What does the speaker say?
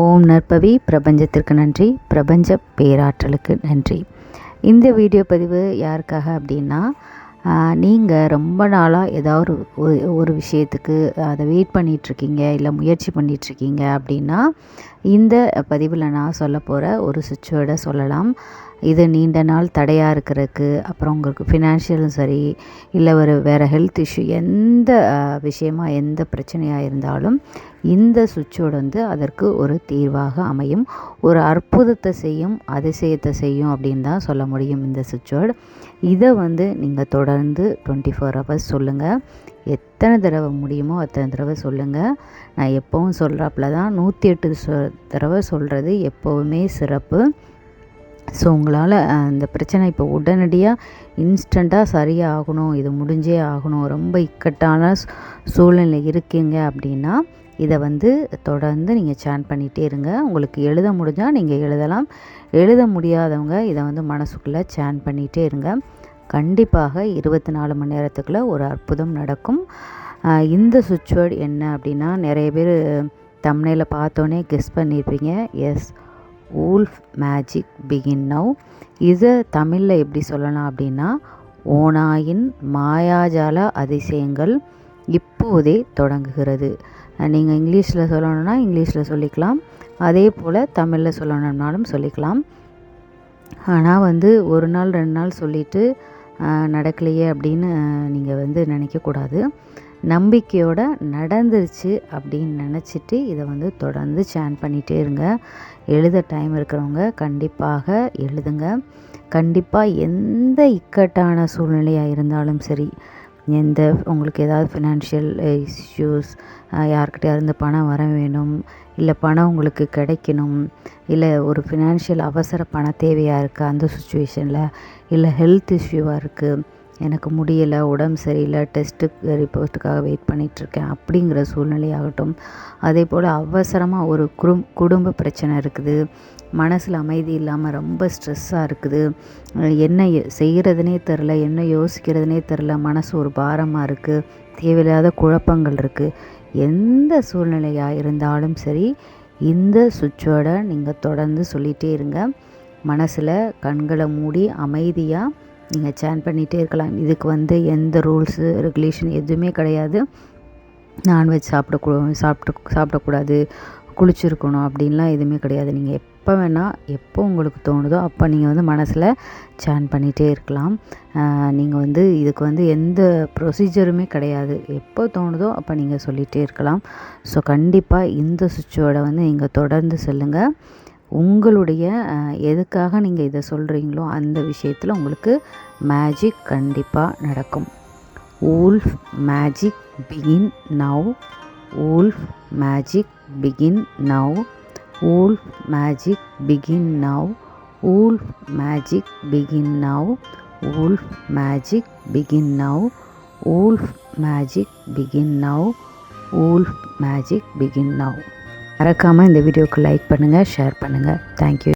ஓம் நற்பவி. பிரபஞ்சத்திற்கு நன்றி. பிரபஞ்ச பேராற்றலுக்கு நன்றி. இந்த வீடியோ பதிவு யாருக்காக அப்படின்னா நீங்கள் ரொம்ப நாளாக ஏதாவது ஒரு ஒரு விஷயத்துக்கு அதை வெயிட் பண்ணிகிட்ருக்கீங்க இல்லை முயற்சி பண்ணிகிட்ருக்கீங்க அப்படின்னா இந்த பதிவில் நான் சொல்ல போகிற ஒரு சுவிட்சோட சொல்லலாம். இது நீண்ட நாள் தடையாக இருக்கிறதுக்கு அப்புறம் உங்களுக்கு ஃபினான்ஷியலும் சரி இல்லை ஒரு வேறு ஹெல்த் இஷ்யூ எந்த விஷயமாக எந்த பிரச்சனையாக இருந்தாலும் இந்த சுவிட்சோடு வந்து அதற்கு ஒரு தீர்வாக அமையும். ஒரு அற்புதத்தை செய்யும் அதிசயத்தை செய்யும் அப்படின்னு தான் சொல்ல முடியும் இந்த சுவிட்சோடு இதை வந்து நீங்கள் தொடர்ந்து டுவெண்ட்டி ஃபோர் ஹவர்ஸ் சொல்லுங்கள் எத்தனை தடவை முடியுமோ அத்தனை தடவை சொல்லுங்கள் நான் எப்போவும் சொல்கிறாப்புல தான் நூற்றி எட்டு சொ தடவை சொல்கிறது எப்போவுமே சிறப்பு. ஸோ உங்களால் அந்த பிரச்சனை இப்போ உடனடியாக இன்ஸ்டண்ட்டாக சரியாகணும் இது முடிஞ்சே ஆகணும் ரொம்ப இக்கட்டான சூழ்நிலை இருக்கீங்க அப்படின்னா இதை வந்து தொடர்ந்து நீங்கள் சேன் பண்ணிகிட்டே இருங்க. உங்களுக்கு எழுத முடிஞ்சால் நீங்கள் எழுதலாம். எழுத முடியாதவங்க இதை வந்து மனசுக்குள்ளே சேன் பண்ணிகிட்டே இருங்க. கண்டிப்பாக இருபத்தி நாலு மணி நேரத்துக்குள்ளே ஒரு அற்புதம் நடக்கும். இந்த சுவிட்ச் வேர்டு என்ன அப்படின்னா நிறைய பேர் தமிழில் பார்த்தோன்னே கெஸ் பண்ணியிருப்பீங்க yes wolf magic begin now இதை தமிழில் எப்படி சொல்லலாம் அப்படின்னா ஓனாயின் மாயாஜால அதிசயங்கள் இப்போதே தொடங்குகிறது. நீங்கள் இங்கிலீஷில் சொல்லணுன்னா இங்கிலீஷில் சொல்லிக்கலாம். அதே போல் தமிழில் சொல்லணும்னாலும் சொல்லிக்கலாம். ஆனால் வந்து ஒரு நாள் ரெண்டு நாள் சொல்லிவிட்டு நடக்கலையே அப்படின்னு நீங்கள் வந்து நினைக்கக்கூடாது. நம்பிக்கையோடு நடந்துருச்சு அப்படின்னு நினச்சிட்டு இதை வந்து தொடர்ந்து சேன் பண்ணிகிட்டே இருங்க. எழுத டைம் இருக்கிறவங்க கண்டிப்பாக எழுதுங்க. கண்டிப்பாக எந்த இக்கட்டான சூழ்நிலையாக இருந்தாலும் சரி எந்த உங்களுக்கு ஏதாவது ஃபினான்ஷியல் இஷ்யூஸ் யார்கிட்டயாவது இருந்து பணம் வர வேணும் இல்லை பணம் உங்களுக்கு கிடைக்கணும் இல்லை ஒரு ஃபினான்ஷியல் அவசர பண தேவையாக இருக்குது அந்த சுச்சுவேஷனில் இல்லை ஹெல்த் இஷ்யூவாக இருக்குது எனக்கு முடியலை உடம்பு சரியில்லை டெஸ்ட்டு ரிப்போர்ட்டுக்காக வெயிட் பண்ணிகிட்ருக்கேன் அப்படிங்கிற சூழ்நிலையாகட்டும். அதே போல் அவசரமாக ஒரு குடும் குடும்ப பிரச்சனை இருக்குது. மனசில் அமைதி இல்லாமல் ரொம்ப ஸ்ட்ரெஸ்ஸாக இருக்குது. என்ன செய்கிறதுனே தெரில என்ன யோசிக்கிறதுனே தெரில மனசு ஒரு பாரமாக இருக்குது தேவையில்லாத குழப்பங்கள் இருக்குது எந்த சூழ்நிலையாக இருந்தாலும் சரி இந்த சுவிட்சோட நீங்கள் தொடர்ந்து சொல்லிகிட்டே இருங்க. மனசில் கண்களை மூடி அமைதியாக நீங்கள் சேன் பண்ணிகிட்டே இருக்கலாம். இதுக்கு வந்து எந்த ரூல்ஸு ரெகுலேஷன் எதுவுமே கிடையாது. நான்வெஜ் சாப்பிடக்கூ சாப்பிட்டு சாப்பிடக்கூடாது. குளிச்சிருக்கணும் அப்படின்லாம் எதுவுமே கிடையாது. நீங்கள் எப்போ வேணால் எப்போ உங்களுக்கு தோணுதோ அப்போ நீங்கள் வந்து மனசில் சேன் பண்ணிகிட்டே இருக்கலாம். நீங்கள் வந்து இதுக்கு வந்து எந்த ப்ரொசீஜருமே கிடையாது. எப்போ தோணுதோ அப்போ நீங்கள் சொல்லிகிட்டே இருக்கலாம். ஸோ கண்டிப்பாக இந்த சுவிட்சோட வந்து நீங்கள் தொடர்ந்து செல்லுங்கள் உங்களுடைய எதுக்காக நீங்கள் இதை சொல்கிறீங்களோ அந்த விஷயத்தில் உங்களுக்கு மேஜிக் கண்டிப்பாக நடக்கும். Wolf magic begin now wolf magic begin now wolf magic begin now wolf magic begin now wolf magic begin now wolf magic begin now wolf magic begin now மறக்காமல் இந்த வீடியோவுக்கு லைக் பண்ணுங்கள் ஷேர் பண்ணுங்கள் thank you